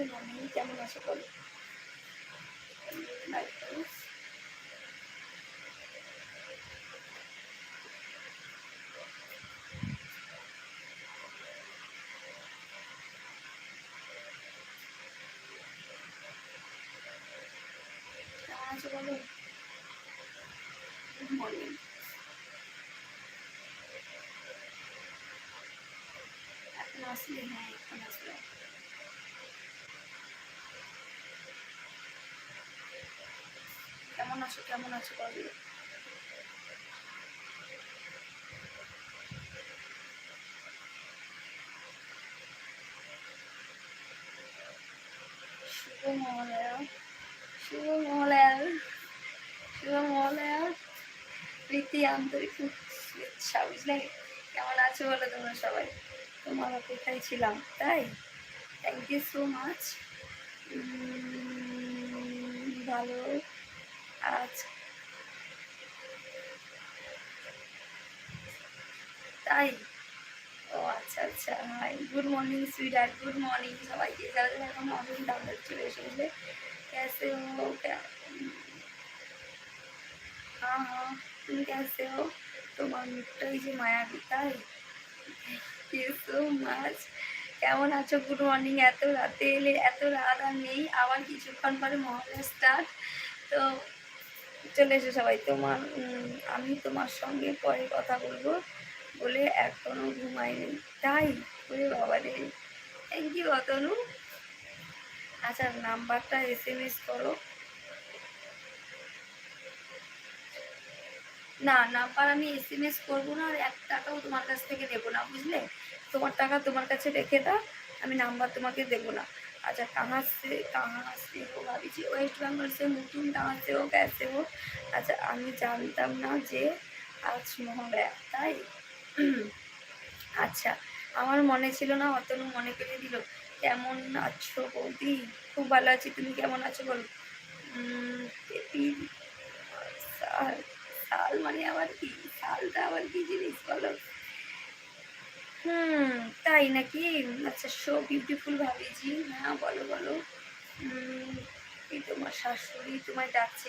Good কেমন আছো বলো? বলো? গুড মর্নিং আসলে হ্যাঁ এখন আসলে। কেমন আছো কেমন আছো বলো? শুভ মহালয়া শুভ মহালয়া শুভ মহালয়া প্রীতি, আন্তরিক শুভেচ্ছা, বুঝলে? কেমন আছো বলো তোমরা সবাই তোমার অপেক্ষায় ছিলাম তাই থ্যাংক ইউ সো মাচ ভালো আজ তাই ও আচ্ছা আচ্ছা হাই গুড মর্নিং সুইডার গুড মর্নিং সবাইকে যারা যারা এখন অনেক ডাউনলোড চলে এসে বুঝলে कैसे हो क्या हाँ हाँ तुम कैसे हो তোমার মুখটাই যে মায়াবী তাই সো মাচ কেমন আছো? গুড মর্নিং এত রাতে এলে, এত রাত আর নেই আবার কিছুক্ষণ পরে মহালয়া স্টার্ট তো চলে এসো সবাই। তোমার আমি তোমার সঙ্গে পরে কথা বলব বলে এখনও ঘুমাইনি। তাই? ওরে বাবা রে। Thank you Atanu. আচ্ছা নাম্বারটা এস এম এস করো। না না পার আমি এস এম এস করব না আর এক টাকাও তোমার কাছ থেকে দেবো না, বুঝলে? তোমার টাকা তোমার কাছে রেখে দাও, আমি নাম্বার তোমাকে দেবো না। আচ্ছা কাহা সে কাহা সে হো ভাবিছি ওয়েস্ট বেঙ্গল সে নতুন কাহা সে হো হোক আচ্ছা আমি জানতাম না যে আজ মহাব্যাপ তাই? আচ্ছা আমার মনে ছিল না, অতনু মনে করে দিল, কেমন আছো বৌদি? খুব ভালো আছি, তুমি কেমন আছো বলো? সাল মানে আবার কি সালটা আবার কি জিনিস বলো? হুম, তাই নাকি? আচ্ছা শো বিউটিফুল ভাবিজি হ্যাঁ বলো বলো। এই তোমার শাশুড়ি তোমায় ডাকছে।